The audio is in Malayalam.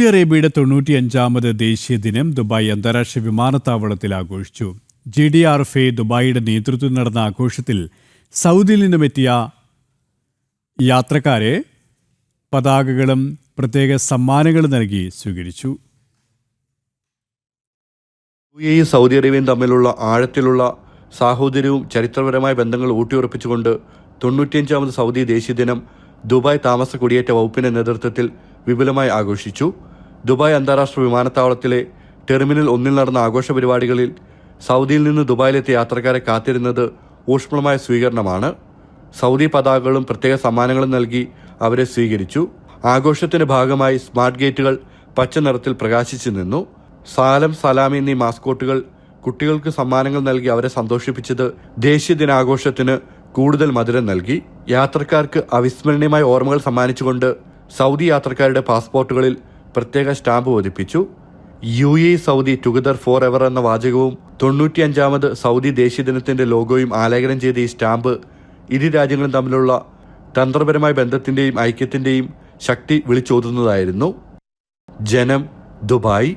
സൗദി അറേബ്യയുടെ തൊണ്ണൂറ്റിയഞ്ചാമത് ദേശീയ ദിനം ദുബായ് അന്താരാഷ്ട്ര വിമാനത്താവളത്തിൽ ആഘോഷിച്ചു. G D R F A ദുബായിയുടെ നേതൃത്വത്തിൽ നടന്ന ആഘോഷത്തിൽ സൗദിയിൽ നിന്നുമെത്തിയ യാത്രക്കാരെ പതാകകളും പ്രത്യേക സമ്മാനങ്ങളും നൽകി സ്വീകരിച്ചു. യു സൗദി അറേബ്യയും തമ്മിലുള്ള ആഴത്തിലുള്ള സാഹോദര്യവും ചരിത്രപരമായ ബന്ധങ്ങൾ ഊട്ടിയുറപ്പിച്ചുകൊണ്ട് തൊണ്ണൂറ്റിയഞ്ചാമത് സൗദി ദേശീയ ദിനം ദുബായ് താമസ കുടിയേറ്റ വകുപ്പിന്റെ നേതൃത്വത്തിൽ വിപുലമായി ആഘോഷിച്ചു. ദുബായ് അന്താരാഷ്ട്ര വിമാനത്താവളത്തിലെ ടെർമിനൽ ഒന്നിൽ നടന്ന ആഘോഷ പരിപാടികളിൽ സൗദിയിൽ നിന്ന് ദുബായിലെത്തിയ യാത്രക്കാരെ കാത്തിരുന്നത് ഊഷ്മളമായ സ്വീകരണമാണ്. സൗദി പതാകകളും പ്രത്യേക സമ്മാനങ്ങളും നൽകി അവരെ സ്വീകരിച്ചു. ആഘോഷത്തിന്റെ ഭാഗമായി സ്മാർട്ട് ഗേറ്റുകൾ പച്ച നിറത്തിൽ പ്രകാശിച്ചു നിന്നു. സാലം സലാം എന്നീ മാസ്കോട്ടുകൾ കുട്ടികൾക്ക് സമ്മാനങ്ങൾ നൽകി അവരെ സന്തോഷിപ്പിച്ചത് ദേശീയ ദിനാഘോഷത്തിന് കൂടുതൽ മധുരം നൽകി. യാത്രക്കാർക്ക് അവിസ്മരണീയമായ ഓർമ്മകൾ സമ്മാനിച്ചുകൊണ്ട് സൗദി യാത്രക്കാരുടെ പാസ്പോർട്ടുകളിൽ പ്രത്യേക stamp പതിപ്പിച്ചു. U A Saudi together forever എന്ന വാചകവും തൊണ്ണൂറ്റിയഞ്ചാമത് സൗദി ദേശീയ ദിനത്തിന്റെ ലോഗോയും ആലേഖനം ചെയ്ത ഈ സ്റ്റാമ്പ് ഇരു രാജ്യങ്ങളും തമ്മിലുള്ള തന്ത്രപരമായ ബന്ധത്തിന്റെയും ഐക്യത്തിന്റെയും ശക്തി വിളിച്ചോതുന്നതായിരുന്നു. ജനം ദുബായ്.